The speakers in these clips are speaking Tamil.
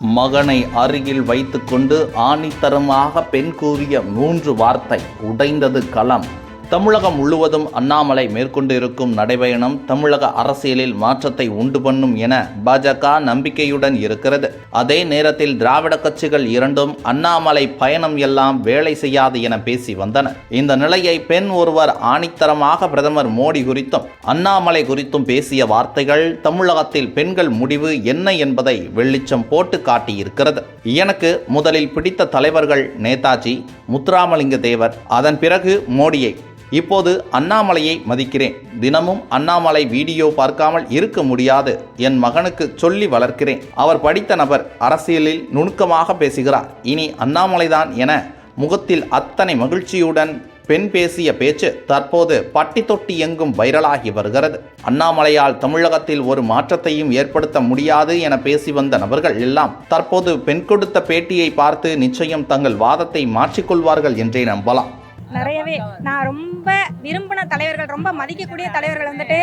மகனை அருகில் வைத்துக்கொண்டு ஆணித்தரமாக பெண் கூறிய மூன்று வார்த்தை உடைந்தது களம். தமிழகம் முழுவதும் அண்ணாமலை மேற்கொண்டு இருக்கும் நடைபயணம் தமிழக அரசியலில் மாற்றத்தை உண்டு பண்ணும் என பாஜக நம்பிக்கையுடன் இருக்கிறது. அதே நேரத்தில் திராவிட கட்சிகள் இரண்டும் அண்ணாமலை பயணம் எல்லாம் வேலை செய்யாது என பேசி வந்தன. இந்த நிலையை பெண் ஒருவர் ஆணித்தரமாக பிரதமர் மோடி குறித்தும் அண்ணாமலை குறித்தும் பேசிய வார்த்தைகள் தமிழகத்தில் பெண்கள் முடிவு என்ன என்பதை வெளிச்சம் போட்டு காட்டியிருக்கிறது. எனக்கு முதலில் பிடித்த தலைவர்கள் நேதாஜி முத்துராமலிங்க தேவர் அதன் பிறகு மோடியை. இப்போது அண்ணாமலையை மதிக்கிறேன். தினமும் அண்ணாமலை வீடியோ பார்க்காமல் இருக்க முடியாது. என் மகனுக்கு சொல்லி வளர்க்கிறேன். அவர் படித்த நபர் அரசியலில் நுணுக்கமாக பேசுகிறார். இனி அண்ணாமலைதான் என முகத்தில் அத்தனை மகிழ்ச்சியுடன் பெண் பேசிய பேச்சு தற்போது பட்டி தொட்டி எங்கும் வைரலாகி வருகிறது. அண்ணாமலையால் தமிழகத்தில் ஒரு மாற்றத்தையும் ஏற்படுத்த முடியாது என பேசி வந்த நபர்கள் எல்லாம் தற்போது பெண் கொடுத்த பேட்டியை பார்த்து நிச்சயம் தங்கள் வாதத்தை மாற்றிக்கொள்வார்கள் என்றே நம்பலாம். நிறையவே. நான் ரொம்ப விரும்பின தலைவர்கள் ரொம்ப மதிக்கக்கூடிய தலைவர்கள் வந்துட்டு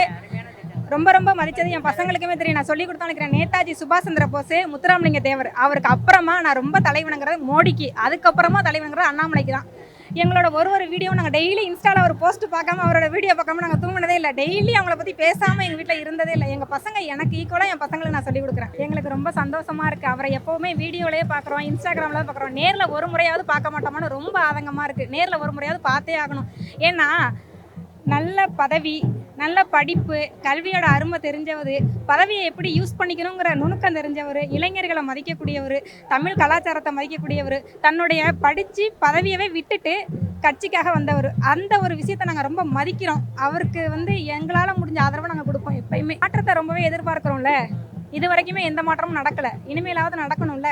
ரொம்ப ரொம்ப மதிச்சது என் பசங்களுக்குமே தெரியும். நான் சொல்லி கொடுத்தா நேதாஜி சுபாஷ் சந்திர போஸ் முத்துராமலிங்க தேவர். அவருக்கு அப்புறமா நான் ரொம்ப தலைவனுங்கிறது மோடிக்கு அதுக்கப்புறமா தலைவனுங்கிறது அண்ணாமலைக்கு தான். எங்களோட ஒரு ஒரு வீடியோ நாங்கள் டெய்லி இன்ஸ்டாவில் ஒரு போஸ்ட் பார்க்காம அவரோட வீடியோ பார்க்காம நாங்கள் தூங்கினதே இல்லை. டெய்லி அவங்கள பற்றி பேசாமல் எங்கள் வீட்டில் இருந்ததே இல்லை. எங்கள் பசங்க எனக்கு ஈக்குவலாக என் பசங்களை நான் சொல்லிக் கொடுக்குறேன். எங்களுக்கு ரொம்ப சந்தோஷமாக இருக்குது அவரை எப்போவுமே வீடியோலேயே பார்க்குறோம் இன்ஸ்டாகிராமில் பார்க்குறோம். நேரில் ஒரு முறையாவது பார்க்க மாட்டோமான்னு ரொம்ப ஆதங்கமாக இருக்குது நேரில் ஒரு முறையாவது பார்த்தே ஆகணும். ஏன்னா நல்ல பதவி நல்ல படிப்பு கல்வியோட அருமை தெரிஞ்சவர் பதவியை எப்படி யூஸ் பண்ணிக்கணுங்கிற நுணுக்கம் தெரிஞ்சவர் இளைஞர்களை மதிக்கக்கூடியவர் தமிழ் கலாச்சாரத்தை மதிக்கக்கூடியவர் தன்னுடைய படித்து பதவியவே விட்டுட்டு கட்சிக்காக வந்தவர். அந்த ஒரு விஷயத்தை நாங்கள் ரொம்ப மதிக்கிறோம். அவருக்கு வந்து எங்களால் முடிஞ்ச ஆதரவை நாங்கள் கொடுப்போம் எப்பயுமே. மாற்றத்தை ரொம்பவே எதிர்பார்க்குறோம்ல? இது வரைக்குமே எந்த மாற்றமும் நடக்கலை. இனிமேலாவது நடக்கணும்ல?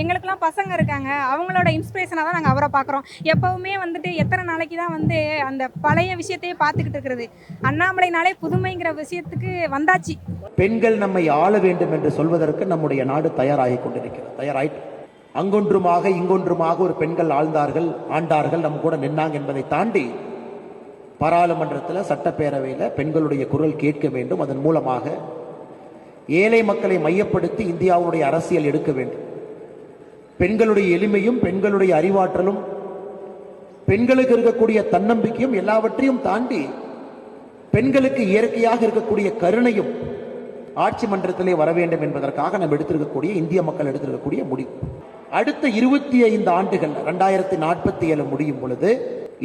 எங்களுக்கெல்லாம் பசங்க இருக்காங்க. அவங்களோட இன்ஸ்பிரேஷனாக தான் நாங்கள் அவரை பார்க்குறோம். எப்போவுமே வந்துட்டு எத்தனை நாளைக்கு தான் வந்து அந்த பழைய விஷயத்தையே பார்த்துக்கிட்டு இருக்கிறது. அண்ணாமலைனாலே புதுமைங்கிற விஷயத்துக்கு வந்தாச்சு. பெண்கள் நம்மை ஆள வேண்டும் என்று சொல்வதற்கு நம்முடைய நாடு தயாராகி கொண்டிருக்கிறது. தயாராயிட்டு. அங்கொன்றுமாக இங்கொன்றுமாக ஒரு பெண்கள் ஆழ்ந்தார்கள் ஆண்டார்கள் நம்ம கூட நின்னாங்க என்பதை தாண்டி பாராளுமன்றத்தில் சட்டப்பேரவையில் பெண்களுடைய குரல் கேட்க வேண்டும். அதன் மூலமாக ஏழை மக்களை மையப்படுத்தி இந்தியாவுடைய அரசியல் எடுக்க வேண்டும். பெண்களுடைய எளிமையும் பெண்களுடைய அறிவாற்றலும் பெண்களுக்கு இருக்கக்கூடிய தன்னம்பிக்கையும் எல்லாவற்றையும் தாண்டி பெண்களுக்கு இயற்கையாக இருக்கக்கூடிய கருணையும் ஆட்சி மன்றத்திலே வர வேண்டும் என்பதற்காக நம்ம எடுத்திருக்கக்கூடிய இந்திய மக்கள் எடுத்திருக்கக்கூடிய முடிவு. அடுத்த இருபத்தி ஐந்து ஆண்டுகள் ரெண்டாயிரத்தி நாற்பத்தி ஏழு முடியும் பொழுது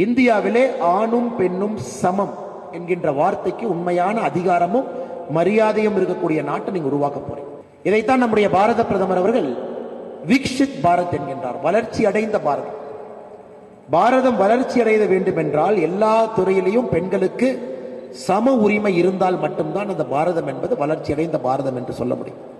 இந்தியாவிலே ஆணும் பெண்ணும் சமம் என்கின்ற வார்த்தைக்கு உண்மையான அதிகாரமும் மரியாதையும் இருக்கக்கூடிய நாட்டை நீங்க உருவாக்க போறீங்க. இதைத்தான் நம்முடைய பாரத பிரதமர் அவர்கள் விக்ஷித் பாரத் என்கின்றார். வளர்ச்சி அடைந்த பாரதம். பாரதம் வளர்ச்சி அடைய வேண்டும் என்றால் எல்லா துறையிலையும் பெண்களுக்கு சம உரிமை இருந்தால் மட்டும்தான் அந்த பாரதம் என்பது வளர்ச்சி அடைந்த பாரதம் என்று சொல்ல முடியும்.